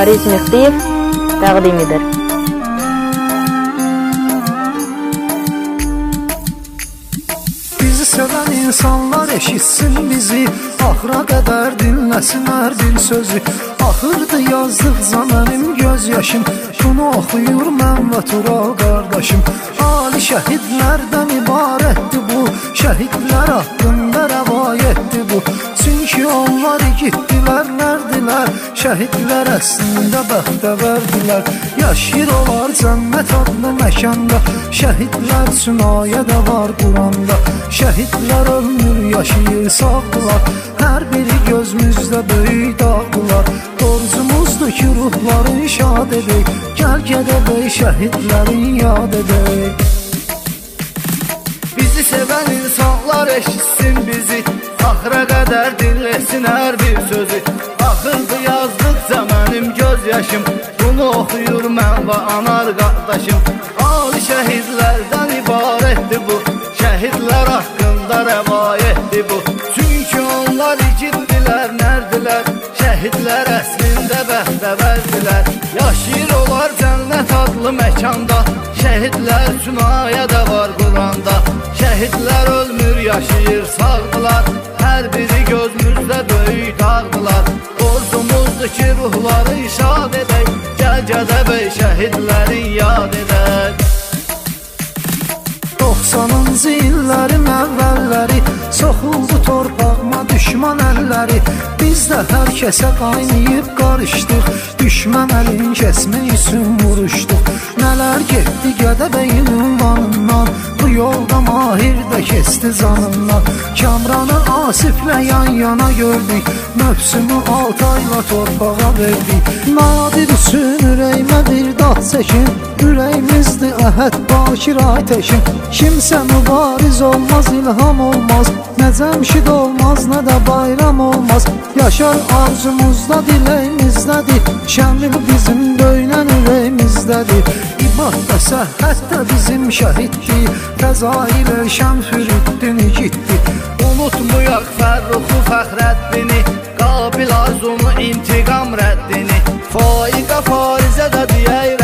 Fariz Mehdiyev təqdim edir. Bizi seven insanlar eşitsin bizi. Ahıra kadar dinlesin her bir sözü. Ahırdı yazdık zamanım gözyaşım. Bunu okuyur mən və Tural kardeşim. Ali şehitlerden ibaretti bu. Şehitler hakkında rəvayetti Çünkü onlar gittiler nerdiler Şehitler əslində bəxtə verdilər Yaşayır olar cennet adlı məkanda Şehitler sünayədə var Kur'an'da. Şehitler ölmür yaşayır sağdılar Her biri gözümüzde böyük dağdılar Borcumuzdur ki ruhları şad edək Gəl gedək şəhidlərin yad edək seven insanlar eşitsin bizi. Ahıra kadar dinlesin her bir sözü. Ahırdı yazdıkça benim gözyaşım. Bunu okuyur mən ve anar kardeşim. Ali şehitlerden ibaretti bu. Şehitler hakkında rəvayetti bu. Çünkü onlar igiddiler nerdiler. Şehitler əslində bəxtə verdiler. Yaşayır olar cennet adlı məkanda Şehitler sünayədə var Kur'an'da Şehitler ölmür yaşayır sağdılar Her biri gözümüzde böyük dağdılar. Borcumuzdur ki ruhları şad edək Gəl gədəbəy şəhidlərin yad edək 90-cı illərin əvvəlləri Soxuldu torpağıma düşman əlləri. Biz də hər kəsə qaynayıb qarışdıq Düşmən əlin kəsmək üçün vuruşduq Nələr getdi Gədəbəyin ünvanından Bu yolda Mahir də kesti canından Kamranı Asiflə yan yana gördük Mövsümü Altayla torpağa verdik. Nadir üçün çəkin Ürəyimizdir əhəd Bakir Aytekin Kimsə mübariz olmaz, ilham olmaz. Nə cəmşid olmaz, nə də bayram olmaz. Yaşar arzumuzda, diləyimizdədir Şəmil bizim döynən ürəyimizdədir İbad da səhhət də bizim şəhiddir Fəzail Şəm Fürüddin igiddir Unutmuyak Fərruxu Fəxrəddini Qabil arzunu intiqam rəddini Faiqa Farizə də deyək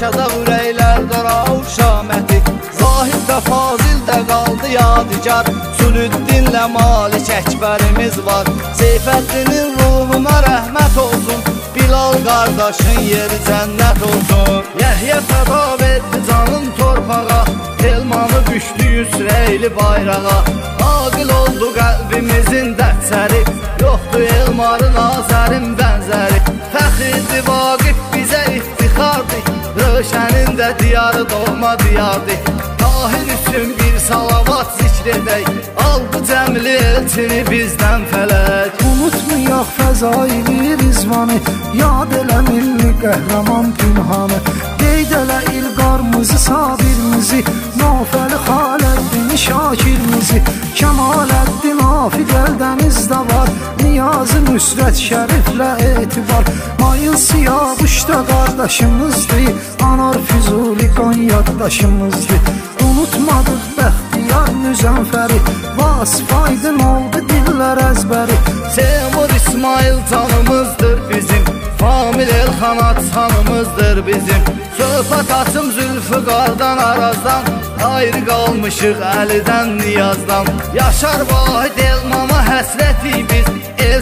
Yaşadaq ürəklərdə rauf şaməti Zahid də Fazil də qaldı yadigar. Sülüddinlə Malik Əkbərimiz var. Seyfəddinin ruhuna rəhmət olsun. Bilal qardaşın yeri cənnət olsun. Yəhyə fəda verdi canın torpağa. Elmanı düşdü Yusreyli bayrağa. Aqil oldu qəlbimizin dərsəri Yoxdur Elmarın Azərin bənzəri Fəxrdir Vaqif Röşənin də diyarı doğma diyardır. Tahir üçün bir salavat zikr edək Aldı cəmli elçini bizdən fələk. Unutmayaq fəzaili rizvanı Yad elə milli qəhrəman pünhanı Qeyd elə ilqarımızı, sabirimizi Nofəli Xaləddin Şakirimizi. Kəmaləddin Afiq Əldənizdə var Niyazı Nüsrət Şəriflə etibar. Mayıl Siyavuşda qardaşımızdır Anar Füzuli qan yaddaşımızdır Unutmadıq Bəxtiyar Müzənfəri Vasif aydın oldu dillər əzbəri. Seymur İsmail canımızdır bizim Famil Elxanat sanımızdır bizim. Söhbət açım zülfü qardan arazdan Ayrı qalmışıq Əlidən Niyazdan. Yaşar vahid elmana həsrəti biz El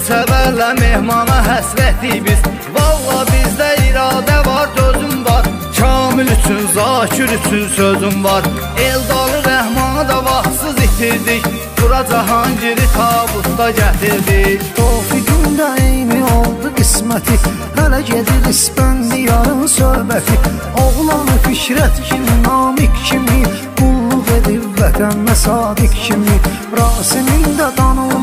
sevərlə mehmana həsrəti biz. Valla bizdə iradə var, dözüm var. Kamil üçün, zakir üçün sözüm var. Eldalı Rəhmanı da vaxtsız itirdik. Bura Cahangiri tabutda gətirdik. Tofiqin də eyni oldu qisməti. Hələ gedir İspəndiyarın söhbəti. Oğlanı fikrət kimi, namik kimi. Qulluq edib vətənə sadiq kimi. Rasimin də danılmazdı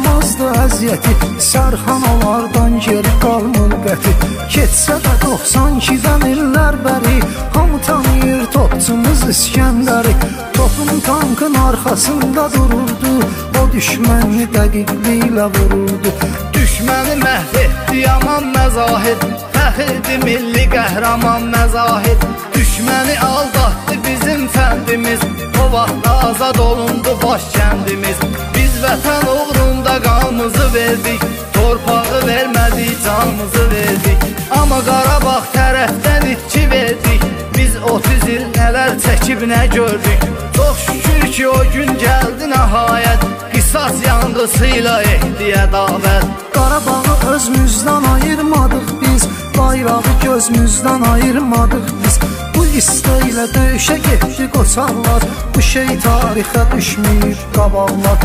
əziyyəti Sərxan olardan geri qalmır qəti. Ketsə də 92-dən illər bəri. Hamı tanıyır topçumuz İskəndəri. Topun tankın arxasında dururdu. O düşməni dəqiqliklə vururdu. Düşməni məhv etdi yaman məzahid. Fəxirdi milli qəhrəman məzahid. Düşməni aldatdı bizim fəndimiz. O vaxt azad olundu baş kəndimiz Biz vətən uğrunda qanımızı verdik. Torpağı vermədik canımızı verdik. Amma Qarabağ tərəfdən itki verdik. Biz 30 il nələr çəkib nə gördük. Çox şükür ki o gün gəldi nəhayət. Qisas yanğısıyla etdiyə davət Qarabağı özümüzdən ayırmadıq biz. Bayrağı gözümüzdən ayırmadıq biz. Bu istəklə döyüşə getdi Bu şey tarixə düşməyib qabaqlar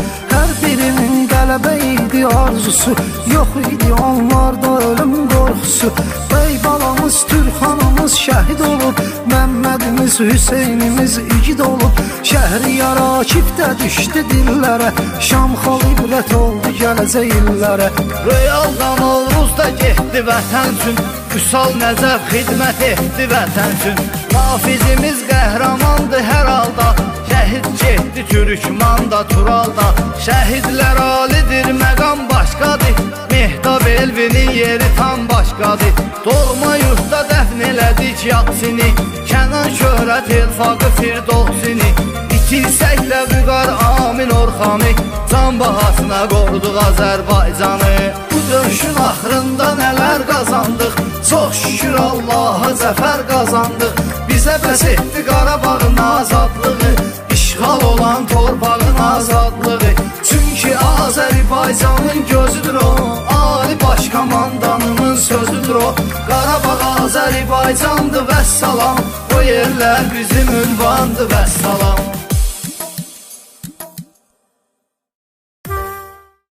arzusu Yox idi onlarda ölüm qorxusu Bey balamız, Türkxanımız şəhid olub Məmmədimiz, Hüseynimiz igid olub Şəhri Yarakibdə düşdü dillərə Şamxal ibrət oldu gələcək illərə Royal Novruz da getdi vətən üçün. Vüsal Nəcəf xidmət etdi vətən üçün. Nafizimiz qəhrəmandı hər halda. Şəhid getdi Türkman da Turalda. Şəhidlər Elvinin yeri tam başqadır Doğma yurtda dəfn elədik Yaksini Kənan şöhrət elfaqı Firdovsini İtilsək də vüqar amin orxami Can bahasına qoruduq Azərbaycanı Bu döyüşün axırında nələr qazandıq Çox şükür Allaha zəfər qazandıq Bizə bəs etdi Qarabağın azadlığı. İşğal olan torpağın azadlığı. Çünki Azərbaycanın gözüdür o sözüdür o Qarabağ Azərbaycandır vəssalam. O yerlər bizim ünvandır vəssalam